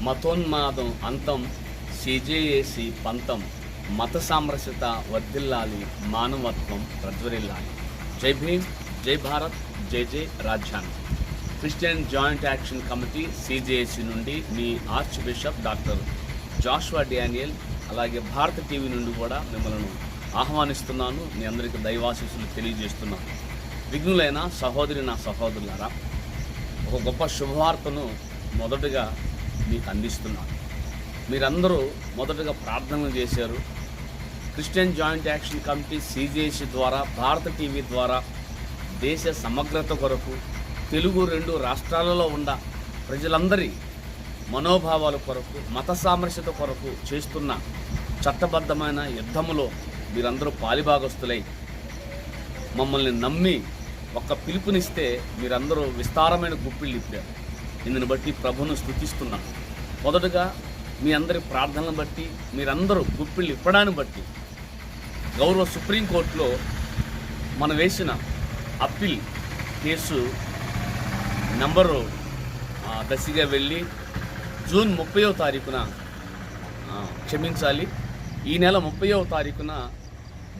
మతోన్మాదం అంతం సిజేఏసి పంతం మత సామరస్యత వర్ధిల్లాలి మానవత్వం ప్రజ్వరిల్లాలి. జై భీమ్ జై భారత్ జై జై రాజ్యాంగం. Christian joint action committee CJAC నుండి మీ archbishop doctor Joshua Daniel అలాగే భారత టీవీ నుండి కూడా మిమ్మల్ని ఆహ్వానిస్తున్నాను. మీ అందరికీ దైవాశీస్సులు తెలియజేస్తున్నాను. విఘ్నులైన సహోదరి నా సహోదరులారా ఒక గొప్ప శుభవార్తను మొదటగా మీకు అందిస్తున్నాను మీరందరూ మొదటగా ప్రార్థనలు చేశారు. Christian joint action committee CGSC ద్వారా భారత టీవీ ద్వారా దేశ సమగ్రత కొరకు తెలుగు రెండు రాష్ట్రాలలో ఉన్న ప్రజలందరి మనోభావాల కొరకు మత సామరస్యత కొరకు చేస్తున్న చట్టబద్ధమైన యుద్ధములో మీరందరూ పాలిభాగస్తులై మమ్మల్ని నమ్మి ఒక్క పిలుపునిస్తే మీరందరూ విస్తారమైన గుప్పిళ్ళు ఇప్పారు. ఇందుని బట్టి ప్రభును స్థుతిస్తున్నాం మొదటగా మీ అందరి ప్రార్థనలను బట్టి మీరందరూ గుప్పిళ్ళు ఇప్పడాన్ని బట్టి గౌరవ సుప్రీంకోర్టులో మనం వేసిన అప్పీల్ కేసు నంబరు దశగా వెళ్ళి జూన్ ముప్పయో తారీఖున క్షమించాలి. ఈ నెల ముప్పయో తారీఖున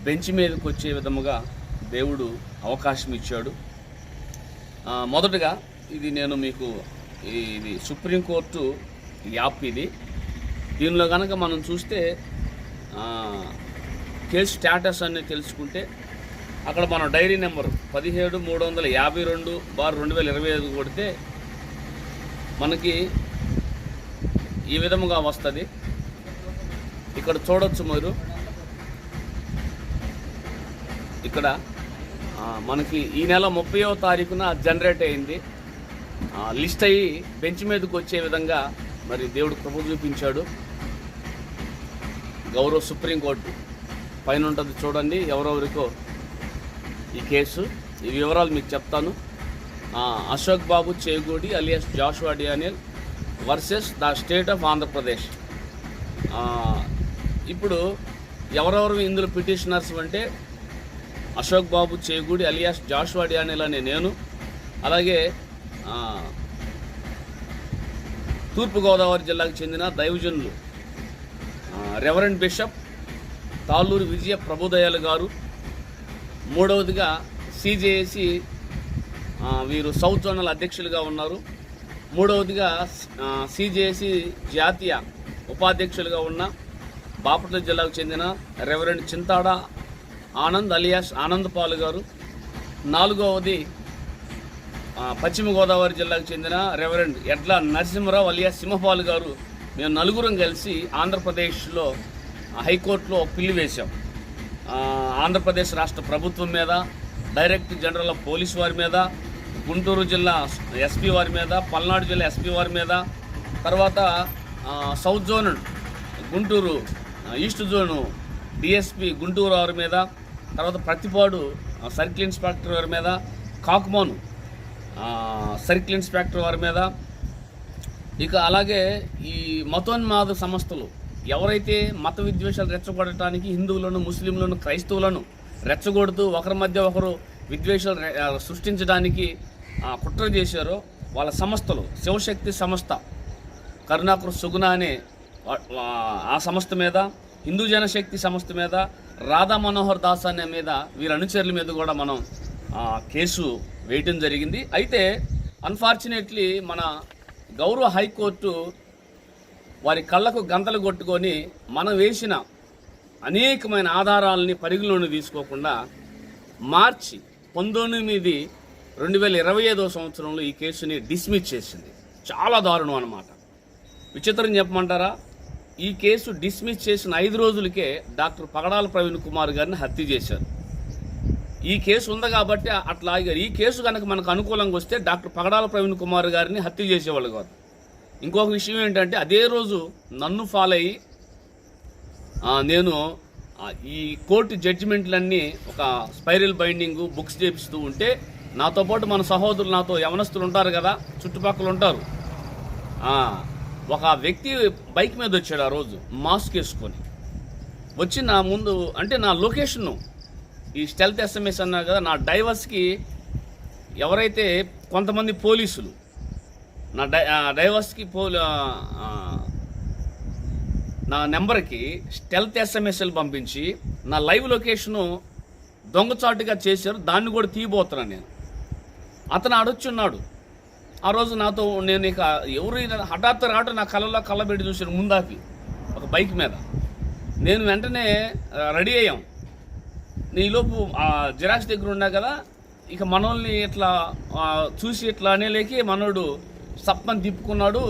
బెంచ్ మీదకి వచ్చే విధముగా దేవుడు అవకాశం ఇచ్చాడు. మొదటగా ఇది నేను మీకు ఇది సుప్రీంకోర్టు యాప్ ఇది. దీనిలో కనుక మనం చూస్తే కేసు స్టేటస్ అని తెలుసుకుంటే అక్కడ మన డైరీ నెంబర్ పదిహేడు మూడు వందల యాభై రెండు బార్ రెండు వేల ఇరవై ఐదు కొడితే మనకి ఈ విధముగా వస్తుంది. ఇక్కడ చూడొచ్చు మీరు. ఇక్కడ మనకి ఈ నెల ముప్పయో తారీఖున జనరేట్ అయింది. లిస్ట్ అయ్యి బెంచ్ మీదకి వచ్చే విధంగా మరి దేవుడు కృప చూపించాడు. గౌరవ సుప్రీంకోర్టు పైన ఉంటుంది చూడండి ఎవరెవరికో ఈ కేసు. ఈ వివరాలు మీకు చెప్తాను. Ashok Babu Chegudi alias Joshua Daniel versus the state of Andhra Pradesh. ఇప్పుడు ఎవరెవరు ఇందులో పిటిషనర్స్ అంటే Ashok Babu Chegudi alias Joshua Daniel అనే నేను. అలాగే తూర్పుగోదావరి జిల్లాకు చెందిన దైవజనులు రెవరెండ్ బిషప్ తాళ్ళూరు విజయ ప్రభుదయాలు గారు. మూడవదిగా సిజేఏసి వీరు సౌత్ జోనల్ అధ్యక్షులుగా ఉన్నారు. మూడవదిగా సిజేఏసి జాతీయ ఉపాధ్యక్షులుగా ఉన్న బాపట్ల జిల్లాకు చెందిన reverend Chintada Anand alias Anand Paul గారు. నాలుగవది పశ్చిమ గోదావరి జిల్లాకు చెందిన రెవరెండ్ ఎడ్ల నరసింహరావు అలియా సింహపాల్ గారు మేము నలుగురం కలిసి ఆంధ్రప్రదేశ్లో హైకోర్టులో ఒక పిల్లి వేశాం. ఆంధ్రప్రదేశ్ రాష్ట్ర ప్రభుత్వం మీద డైరెక్టర్ జనరల్ ఆఫ్ పోలీస్ వారి మీద గుంటూరు జిల్లా ఎస్పీ వారి మీద పల్నాడు జిల్లా ఎస్పీ వారి మీద తర్వాత south zone Guntur east zone DSP Guntur వారి మీద తర్వాత ప్రతిపాడు సర్కిల్ ఇన్స్పెక్టర్ వారి మీద కాకుమాను సర్కిల్ ఇన్స్పెక్టర్ వారి మీద. ఇక అలాగే ఈ మతోన్మాద సంస్థలు ఎవరైతే మత విద్వేషాలు రెచ్చగొడటానికి హిందువులను ముస్లింలను క్రైస్తవులను రెచ్చగొడుతూ ఒకరి మధ్య ఒకరు విద్వేషాలు సృష్టించడానికి కుట్ర చేశారో వాళ్ళ సంస్థలు శివశక్తి సంస్థ కరుణాకర్ సుగుణ అనే ఆ సంస్థ మీద హిందూ జనశక్తి సంస్థ మీద రాధా మనోహర్ దాస్ అనే మీద వీరి అనుచరుల మీద కూడా మనం కేసు వేయటం జరిగింది. అయితే అన్ఫార్చునేట్లీ మన గౌరవ హైకోర్టు వారి కళ్ళకు గంతలు కొట్టుకొని మనం వేసిన అనేకమైన ఆధారాలని పరిగణలోని తీసుకోకుండా మార్చి పంతొమ్మిది రెండు వేల ఇరవై ఐదో సంవత్సరంలో ఈ కేసుని డిస్మిస్ చేసింది. చాలా దారుణం అన్నమాట. విచిత్రం చెప్పమంటారా? ఈ కేసు డిస్మిస్ చేసిన ఐదు రోజులకే డాక్టర్ పగడాల ప్రవీణ్ కుమార్ గారిని హత్య చేశారు. ఈ కేసు ఉంది కాబట్టి అట్లా ఈ కేసు కనుక మనకు అనుకూలంగా వస్తే డాక్టర్ పగడాల ప్రవీణ్ కుమార్ గారిని హత్య చేసేవాళ్ళు కాదు. ఇంకొక విషయం ఏంటంటే అదే రోజు నన్ను ఫాలో అయ్యి నేను ఈ కోర్టు జడ్జిమెంట్లన్నీ ఒక స్పైరల్ బైండింగ్ బుక్స్ చేపిస్తూ ఉంటే నాతో పాటు మన సహోదరులు నాతో యవనస్తులు ఉంటారు కదా చుట్టుపక్కల ఉంటారు. ఒక వ్యక్తి బైక్ మీద వచ్చాడు ఆ రోజు మాస్క్ వేసుకొని. వచ్చి నా ముందు అంటే నా లొకేషన్ను ఈ స్టెల్త్ ఎస్ఎంఎస్ అన్నారు కదా నా డైవర్స్కి ఎవరైతే కొంతమంది పోలీసులు నా డై డైవర్స్కి పోలీ నా నెంబర్కి స్టెల్త్ ఎస్ఎంఎస్లు పంపించి నా లైవ్ లొకేషను దొంగచాటుగా చేశారు దాన్ని కూడా తీయబోతున్నాను నేను. అతను ఆడొచ్చున్నాడు ఆ రోజు నాతో నేను ఇక ఎవరు హఠాత్తు రావడం నా కళ్ళలో కళ్ళబెట్టి చూశాను ముందాపి ఒక బైక్ మీద. నేను వెంటనే రెడీ అయ్యాం. నీలోపు ఆ జిరాక్స్ దగ్గర ఉన్నా కదా ఇక మనోల్ని ఇట్లా చూసి ఇట్లా అనేలేకి మనోడు సప్పని తిప్పుకున్నాడు.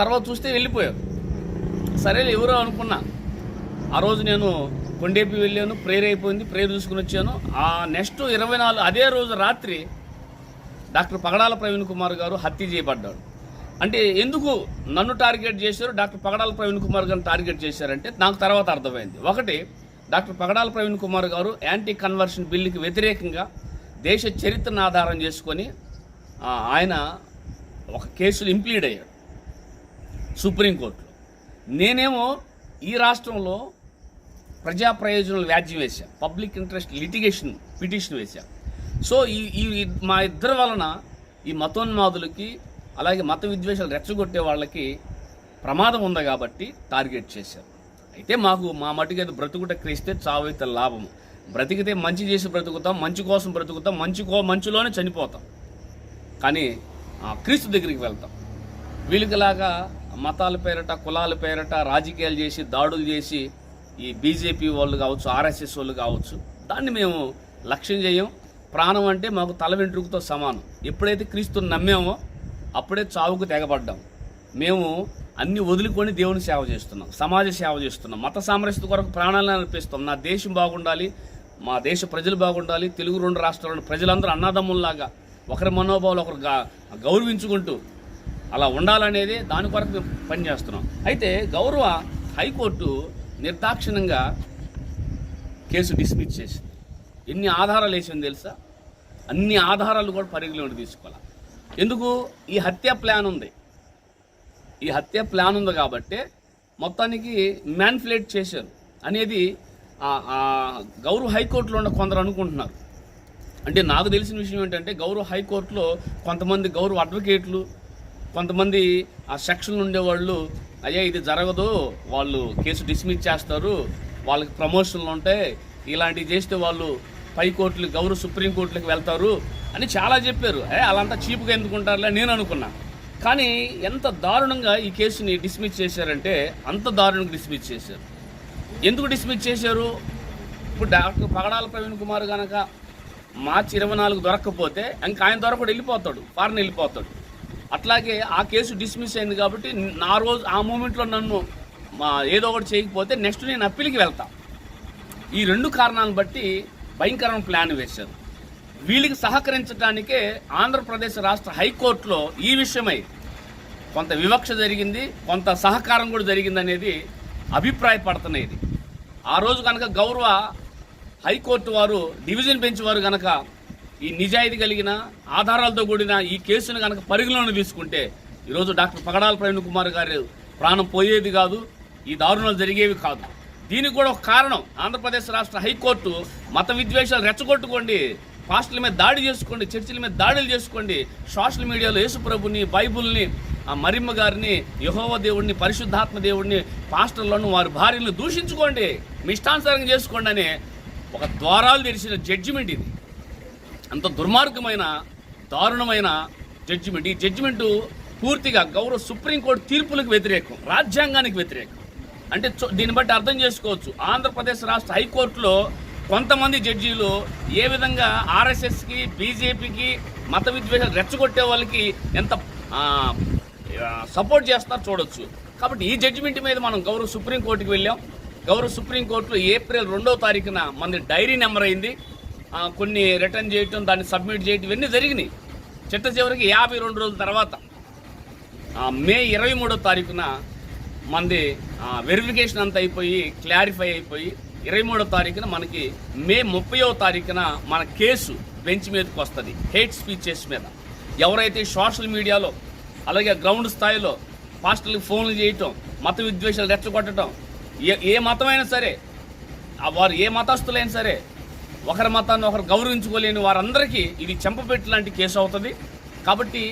తర్వాత చూస్తే వెళ్ళిపోయారు సరే ఎవరో అనుకున్నా. ఆ రోజు నేను కొండేపి వెళ్ళాను ప్రేయర్ అయిపోయింది ప్రేయర్ చూసుకుని వచ్చాను. ఆ నెక్స్ట్ ఇరవై నాలుగు అదే రోజు రాత్రి డాక్టర్ పగడాల ప్రవీణ్ కుమార్ గారు హత్య చేయబడ్డాడు. అంటే ఎందుకు నన్ను టార్గెట్ చేశారు? డాక్టర్ పగడాల ప్రవీణ్ కుమార్ గారిని టార్గెట్ చేశారంటే నాకు తర్వాత అర్థమైంది. ఒకటి డాక్టర్ పగడాల ప్రవీణ్ కుమార్ గారు యాంటీ కన్వర్షన్ బిల్లుకి వ్యతిరేకంగా దేశ చరిత్రను ఆధారం చేసుకొని ఆయన ఒక కేసులు ఇంప్లీడ్ అయ్యాడు సుప్రీంకోర్టులో. నేనేమో ఈ రాష్ట్రంలో ప్రజా ప్రయోజనాలు వ్యాజ్యం వేశా పబ్లిక్ ఇంట్రెస్ట్ లిటిగేషన్ పిటిషన్ వేశా. సో ఈ ఈ మా ఇద్దరి వలన ఈ మతోన్మాదులకి అలాగే మత విద్వేషాలు రెచ్చగొట్టే వాళ్ళకి ప్రమాదం ఉంది కాబట్టి టార్గెట్ చేశారు. అయితే మాకు మా మటుకైతే బ్రతుకుట క్రీస్తే చావైతే లాభము. బ్రతికితే మంచి చేసి బ్రతుకుతాం మంచి కోసం బ్రతుకుతాం మంచి కో మంచులోనే చనిపోతాం. కానీ ఆ, క్రీస్తు దగ్గరికి వెళ్తాం. వీళ్ళకిలాగా మతాల పేరట కులాల పేరట రాజకీయాలు చేసి దాడులు చేసి ఈ బీజేపీ వాళ్ళు కావచ్చు ఆర్ఎస్ఎస్ వాళ్ళు కావచ్చు దాన్ని మేము లక్ష్యం చేయం. ప్రాణం అంటే మాకు తల వెంట్రుకతో సమానం. ఎప్పుడైతే క్రీస్తుని నమ్మామో అప్పుడే చావుకు తెగబడ్డాం. మేము అన్ని వదులుకొని దేవుని సేవ చేస్తున్నాం సమాజ సేవ చేస్తున్నాం మత సామరస్యత కొరకు ప్రాణాలను అర్పిస్తాం నా దేశం బాగుండాలి మా దేశ ప్రజలు బాగుండాలి తెలుగు రెండు రాష్ట్రాలను ప్రజలందరూ అన్నదమ్ముల్లాగా ఒకరి మనోభావాలు ఒకరు గా- గౌరవించుకుంటూ అలా ఉండాలనేది దాని కొరకు మేము పనిచేస్తున్నాం. అయితే గౌరవ హైకోర్టు నిర్దాక్షిణ్యంగా కేసు డిస్మిస్ చేసింది. ఎన్ని ఆధారాలు వేసింది తెలుసా? అన్ని ఆధారాలు కూడా పరిగణలోకి తీసుకోవాలి. ఎందుకు? ఈ హత్య ప్లాన్ ఉంది. ఈ హత్య ప్లాన్ ఉంది కాబట్టి మొత్తానికి మ్యాన్ఫ్లేట్ చేశారు. అనేది గౌరవ హైకోర్టులో ఉన్న కొందరు అనుకుంటున్నారు. అంటే నాకు తెలిసిన విషయం ఏంటంటే గౌరవ హైకోర్టులో కొంతమంది గౌరవ అడ్వకేట్లు కొంతమంది ఆ సెక్షన్లు ఉండేవాళ్ళు అయ్యా ఇది జరగదు వాళ్ళు కేసు డిస్మిస్ చేస్తారు వాళ్ళకి ప్రమోషన్లు ఉంటాయి ఇలాంటివి చేస్తే వాళ్ళు పై కోర్టులు గౌరవ సుప్రీంకోర్టులకు వెళ్తారు అని చాలా చెప్పారు. ఏ అలాంతా చీప్గా ఎందుకుంటారులే నేను అనుకున్నా. కానీ ఎంత దారుణంగా ఈ కేసుని డిస్మిస్ చేశారంటే అంత దారుణంగా డిస్మిస్ చేశారు. ఎందుకు డిస్మిస్ చేశారు? ఇప్పుడు డాక్టర్ పగడాల ప్రవీణ్ కుమార్ కనుక మార్చి ఇరవై నాలుగు దొరకకపోతే ఇంకా ఆయన దొరకడు వెళ్ళిపోతాడు ఫారెన్ వెళ్ళిపోతాడు. అట్లాగే ఆ కేసు డిస్మిస్ అయింది కాబట్టి నా రోజు ఆ మూమెంట్లో నన్ను మా ఏదో ఒకటి చేయకపోతే నెక్స్ట్ నేను అప్పీల్కి వెళ్తా. ఈ రెండు కారణాలను బట్టి భయంకరమైన ప్లాన్ వేశారు. వీళ్ళకి సహకరించడానికే ఆంధ్రప్రదేశ్ రాష్ట్ర హైకోర్టులో ఈ విషయమై కొంత వివక్ష జరిగింది కొంత సహకారం కూడా జరిగింది అనేది అభిప్రాయపడుతున్నది ఆ రోజు కనుక గౌరవ హైకోర్టు వారు డివిజన్ బెంచ్ వారు కనుక ఈ నిజాయితీ కలిగిన ఆధారాలతో కూడిన ఈ కేసును కనుక పరిగణలోకి తీసుకుంటే ఈరోజు డాక్టర్ పగడాల ప్రవీణ్ కుమార్ గారు ప్రాణం పోయేది కాదు ఈ దారుణాలు జరిగేవి కాదు. దీనికి కూడా ఒక కారణం ఆంధ్రప్రదేశ్ రాష్ట్ర హైకోర్టు మత విద్వేషాలు రెచ్చగొట్టుకోండి పాస్టర్ల మీద దాడి చేసుకోండి చర్చిల మీద దాడులు చేసుకోండి. సోషల్ మీడియాలో యేసుప్రభుని బైబుల్ని ఆ మరిమ్మ గారిని యహోవ దేవుడిని పరిశుద్ధాత్మ దేవుడిని పాస్టర్లను వారి భార్యలను దూషించుకోండి. మీ ఇష్టానుసారంగా చేసుకోండి అనే ఒక ద్వారాలు తెరిచిన జడ్జిమెంట్ ఇది. అంత దుర్మార్గమైన దారుణమైన జడ్జిమెంట్ ఈ జడ్జిమెంట్ పూర్తిగా గౌరవ సుప్రీంకోర్టు తీర్పులకు వ్యతిరేకం రాజ్యాంగానికి వ్యతిరేకం. అంటే దీన్ని బట్టి అర్థం చేసుకోవచ్చు. ఆంధ్రప్రదేశ్ రాష్ట్ర హైకోర్టులో కొంతమంది జడ్జీలు ఏ విధంగా ఆర్ఎస్ఎస్కి బీజేపీకి మత విద్వేషాలు రెచ్చగొట్టే వాళ్ళకి ఎంత సపోర్ట్ చేస్తారో చూడొచ్చు. కాబట్టి ఈ జడ్జిమెంట్ మీద మనం గౌరవ సుప్రీంకోర్టుకి వెళ్ళాం. గౌరవ సుప్రీంకోర్టులో ఏప్రిల్ రెండవ తారీఖున మన డైరీ నెంబర్ అయింది. కొన్ని రిటర్న్ చేయటం దాన్ని సబ్మిట్ చేయటం ఇవన్నీ జరిగినాయి. చిట్ట చివరికి యాభై రెండు రోజుల తర్వాత మే ఇరవై మూడో తారీఖున మనది వెరిఫికేషన్ అంతా అయిపోయి క్లారిఫై అయిపోయి ఇరవై మూడో తారీఖున మనకి మే ముప్పయో తారీఖున మన కేసు బెంచ్ మీదకి వస్తుంది. హేట్ స్పీచెస్ మీద. ఎవరైతే సోషల్ మీడియాలో అలాగే గ్రౌండ్ స్థాయిలో పాస్టర్లకు ఫోన్లు చేయటం మత విద్వేషాలు రెచ్చగొట్టడం ఏ ఏ మతమైనా సరే వారు ఏ మతస్థులైనా సరే ఒకరి మతాన్ని ఒకరు గౌరవించుకోలేని వారందరికీ ఇది చెంపపెట్టి లాంటి కేసు అవుతుంది. కాబట్టి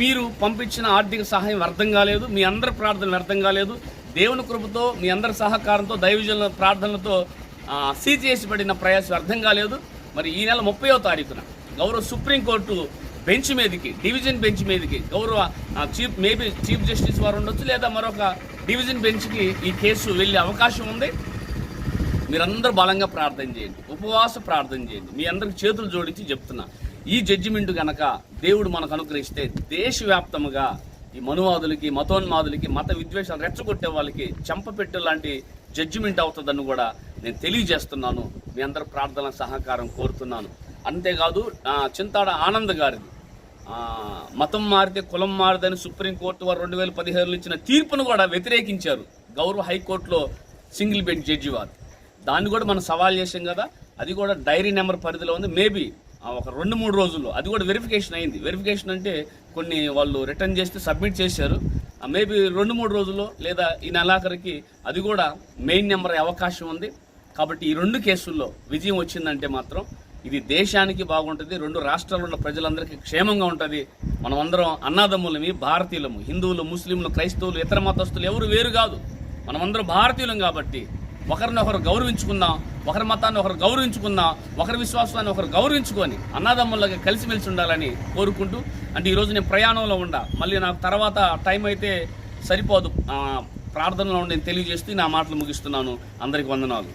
మీరు పంపించిన ఆర్థిక సహాయం వ్యర్థం కాలేదు మీ అందరి ప్రార్థన వ్యర్థం కాలేదు. దేవుని కృపతో మీ అందరి సహకారంతో దైవజనుల ప్రార్థనలతో సీజ్ పడిన ప్రయాసం అర్థం కాలేదు. మరి ఈ నెల ముప్పయో తారీఖున గౌరవ సుప్రీంకోర్టు బెంచ్ మీదకి డివిజన్ బెంచ్ మీదకి గౌరవ చీఫ్ మేబీ చీఫ్ జస్టిస్ వారు ఉండొచ్చు లేదా మరొక డివిజన్ బెంచ్కి ఈ కేసు వెళ్ళే అవకాశం ఉంది. మీరందరూ బలంగా ప్రార్థన చేయండి ఉపవాస ప్రార్థన చేయండి. మీ అందరికి చేతులు జోడించి చెప్తున్నా ఈ జడ్జిమెంట్ కనుక దేవుడు మనకు అనుగ్రహిస్తే దేశవ్యాప్తముగా ఈ మనువాదులకి మతోన్మాదులకి మత విద్వేషాలు రెచ్చగొట్టే వాళ్ళకి చెంపపెట్టే లాంటి జడ్జిమెంట్ అవుతుందని కూడా నేను తెలియజేస్తున్నాను. మీ అందరి ప్రార్థన సహకారం కోరుతున్నాను. అంతేకాదు చింతాడ ఆనంద్ గారిది. మతం మారితే కులం మారదని సుప్రీంకోర్టు వారు రెండు వేల పదిహేనులో ఇచ్చిన తీర్పును కూడా వ్యతిరేకించారు గౌరవ హైకోర్టులో సింగిల్ బెంచ్ జడ్జి వారు. దాన్ని కూడా మనం సవాల్ చేసాం కదా అది కూడా డైరీ నెంబర్ పరిధిలో ఉంది. మేబీ ఒక రెండు మూడు రోజుల్లో. అది కూడా వెరిఫికేషన్ అయింది. వెరిఫికేషన్ అంటే కొన్ని వాళ్ళు రిటర్న్ చేస్తే సబ్మిట్ చేశారు. మేబీ రెండు మూడు రోజుల్లో లేదా ఈ నెలాఖరికి అది కూడా మెయిన్ నెంబర్ అవకాశం ఉంది. కాబట్టి ఈ రెండు కేసుల్లో విజయం వచ్చిందంటే మాత్రం ఇది దేశానికి బాగుంటుంది రెండు రాష్ట్రాల్లో ఉన్న ప్రజలందరికీ క్షేమంగా ఉంటుంది. మనం అందరం అన్నాదమ్ములమి భారతీయులము హిందువులు ముస్లింలు క్రైస్తవులు ఇతర మతస్థులు ఎవరు వేరు కాదు. మనమందరం భారతీయులం కాబట్టి ఒకరిని ఒకరు గౌరవించుకుందాం ఒకరి మతాన్ని ఒకరు గౌరవించుకుందాం ఒకరి విశ్వాసాన్ని ఒకరు గౌరవించుకొని అన్నదమ్ములకి కలిసిమెలిసి ఉండాలని కోరుకుంటూ అంటే ఈరోజు నేను ప్రయాణంలో ఉండా. మళ్ళీ నాకు తర్వాత టైం అయితే సరిపోదు. ప్రార్థనలో ఉండి నేను తెలియజేస్తూ నా మాటలు ముగిస్తున్నాను. అందరికి వందనాలు.